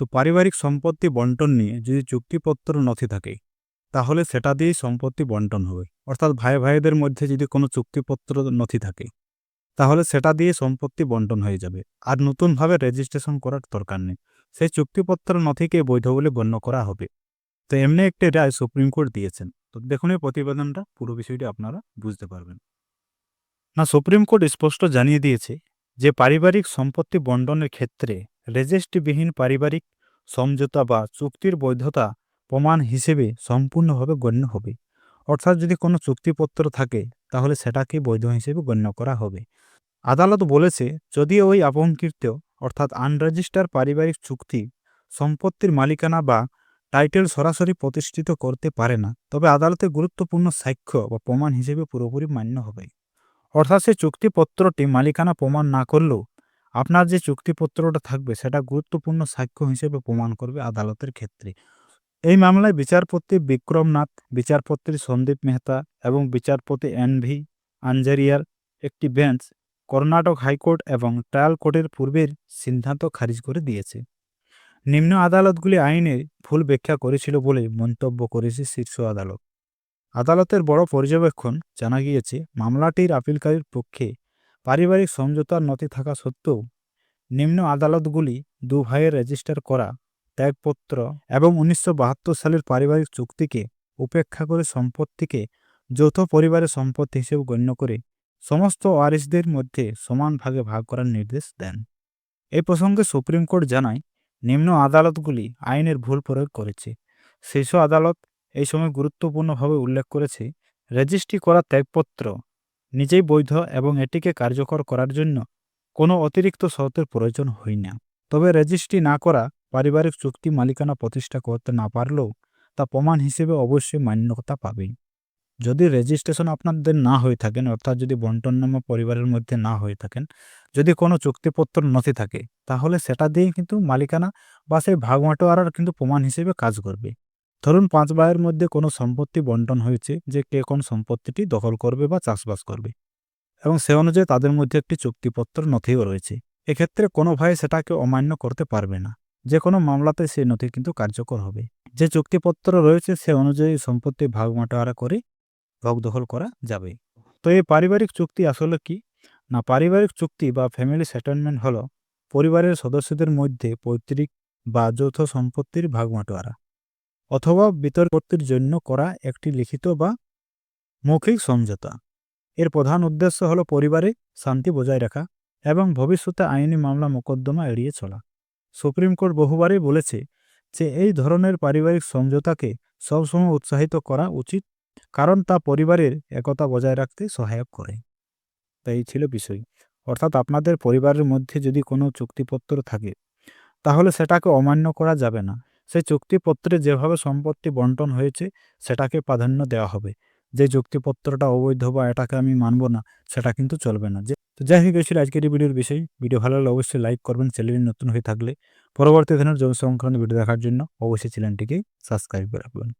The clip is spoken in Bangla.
তো পারিবারিক সম্পত্তি বন্টন নিয়ে যদি চুক্তিপত্র নথি থাকে, তাহলে সেটা দিয়েই সম্পত্তি বন্টন হবে। অর্থাৎ ভাই ভাইদের মধ্যে যদি কোনো চুক্তিপত্র নথি থাকে, তাহলে সেটা দিয়ে সম্পত্তি বন্টন হয়ে যাবে। আর নতুনভাবে রেজিস্ট্রেশন করার দরকার নেই। সেই চুক্তিপত্র নথিকে বৈধ বলে গণ্য করা হবে। তো এমনি একটি রায় সুপ্রিম কোর্ট দিয়েছেন। তো দেখুন এই প্রতিবেদনটা, পুরো বিষয়টি আপনারা বুঝতে পারবেন। না, সুপ্রিম কোর্ট স্পষ্ট জানিয়ে দিয়েছে যে পারিবারিক সম্পত্তি বন্টনের ক্ষেত্রে রেজিস্ট্রিবিহীন পারিবারিক সমঝোতা বা চুক্তির বৈধতা প্রমাণ হিসেবে সম্পূর্ণভাবে গণ্য হবে। অর্থাৎ যদি কোনো চুক্তিপত্র থাকে, তাহলে সেটাকে বৈধ হিসেবে গণ্য করা হবে। আদালত বলেছে যদি ওই আপঙ্কৃত অর্থাৎ আনরেজিস্টার পারিবারিক চুক্তি সম্পত্তির মালিকানা বা টাইটেল সরাসরি প্রতিষ্ঠিত করতে পারে না, তবে আদালতে গুরুত্বপূর্ণ সাক্ষ্য বা প্রমাণ হিসেবে পুরোপুরি মান্য হবে। অর্থাৎ সে চুক্তিপত্রটি মালিকানা প্রমাণ না করলেও আপনার যে চুক্তিপত্রটা থাকবে, সেটা গুরুত্বপূর্ণ সাক্ষ্য হিসেবে প্রমাণ করবে আদালতের ক্ষেত্রে। এই মামলায় বিচারপতি বিক্রমনাথ, বিচারপতি সন্দীপ মেহতা এবং বিচারপতি এন ভি আঞ্জারিয়ার একটি বেঞ্চ কর্ণাটক হাইকোর্ট এবং ট্রায়াল কোর্টের পূর্বের সিদ্ধান্ত খারিজ করে দিয়েছে। নিম্ন আদালতগুলি আইনের ভুল ব্যাখ্যা করেছিল বলে মন্তব্য করেছে শীর্ষ আদালত। আদালতের বড় পর্যবেক্ষণ জানা গিয়েছে, মামলাটির আপিলকারীর পক্ষে পারিবারিক সমঝোতার নথি থাকা সত্ত্বেও নিম্ন আদালতগুলি দু ভাইয়ের রেজিস্টার করা, ত্যাগপত্র এবং উনিশশো বাহাত্তর সালের পারিবারিক চুক্তিকে উপেক্ষা করে সম্পত্তিকে যৌথ পরিবারের সম্পত্তি হিসেবে গণ্য করে সমস্ত ওয়ারিসদের মধ্যে সমান ভাগে ভাগ করার নির্দেশ দেন। এই প্রসঙ্গে সুপ্রিম কোর্ট জানায়, নিম্ন আদালতগুলি আইনের ভুল প্রয়োগ করেছে। শীর্ষ আদালত এই সময় গুরুত্বপূর্ণভাবে উল্লেখ করেছি, রেজিস্ট্রি করা ত্যাগপত্র, নিজেই বৈধ এবং এটিকে কার্যকর করার জন্য কোনো অতিরিক্ত শর্তের প্রয়োজন হয় না। তবে রেজিস্ট্রি না করা পারিবারিক চুক্তি মালিকানা প্রতিষ্ঠা করতে না পারলেও তা প্রমাণ হিসেবে অবশ্যই মান্যতা পাবে। যদি রেজিস্ট্রেশন আপনাদের না হয়ে থাকেন, অর্থাৎ যদি বন্টননামা পরিবারের মধ্যে না হয়ে থাকেন, যদি কোনো চুক্তিপত্র নথি থাকে, তাহলে সেটা দিয়ে কিন্তু মালিকানা বা সেই ভাগবাটোয়ারার কিন্তু প্রমাণ হিসেবে কাজ করবে। ধরুন, পাঁচ ভাইয়ের মধ্যে কোনো সম্পত্তি বন্টন হয়েছে যে কে কোন সম্পত্তিটি দখল করবে বা চাষবাস করবে এবং সে অনুযায়ী তাদের মধ্যে একটি চুক্তিপত্র নথিও রয়েছে। এক্ষেত্রে কোনো ভাই সেটাকে অমান্য করতে পারবে না। যে কোনো মামলাতে সেই নথি কিন্তু কার্যকর হবে। যে চুক্তিপত্র রয়েছে সে অনুযায়ী সম্পত্তি ভাগবাটোয়ারা করে ভোগ দখল করা যাবে। তো এই পারিবারিক চুক্তি আসলে কি? না, পারিবারিক চুক্তি বা ফ্যামিলি সেটেলমেন্ট হলো পরিবারের সদস্যদের মধ্যে পৈতৃক বা যৌথ সম্পত্তির ভাগবাটোয়ারা অথবা বিতর্কতির জন্য করা একটি লিখিত বা মৌখিক সমঝোতা। এর প্রধান উদ্দেশ্য হলো পরিবারে শান্তি বজায় রাখা এবং ভবিষ্যতে আইনি মামলা মোকদ্দমা এড়িয়ে চলা। সুপ্রিম কোর্ট বহুবারই বলেছে যে এই ধরনের পারিবারিক সমঝোতাকে সবসময় উৎসাহিত করা উচিত, কারণ তা পরিবারের একতা বজায় রাখতে সহায়ক করে। তাই ছিল বিষয়। অর্থাৎ আপনাদের পরিবারের মধ্যে যদি কোনো চুক্তিপত্র থাকে, তাহলে সেটাকে অমান্য করা যাবে না। সেই চুক্তিপত্রে যেভাবে সম্পত্তি বন্টন হয়েছে, সেটাকে প্রাধান্য দেওয়া হবে। যে চুক্তিপত্রটা অবৈধ বা এটাকে আমি মানব না, সেটা কিন্তু চলবে না। যে যাই হোক ছিল আজকের এই ভিডিওর বিষয়। ভিডিও ভালো লাগলে অবশ্যই লাইক করবেন চ্যানেলটি নতুন হয়ে থাকলে। পরবর্তী দিনের জমি সংক্রান্ত ভিডিও দেখার জন্য অবশ্যই চ্যানেলটিকে সাবস্ক্রাইব করে রাখবেন।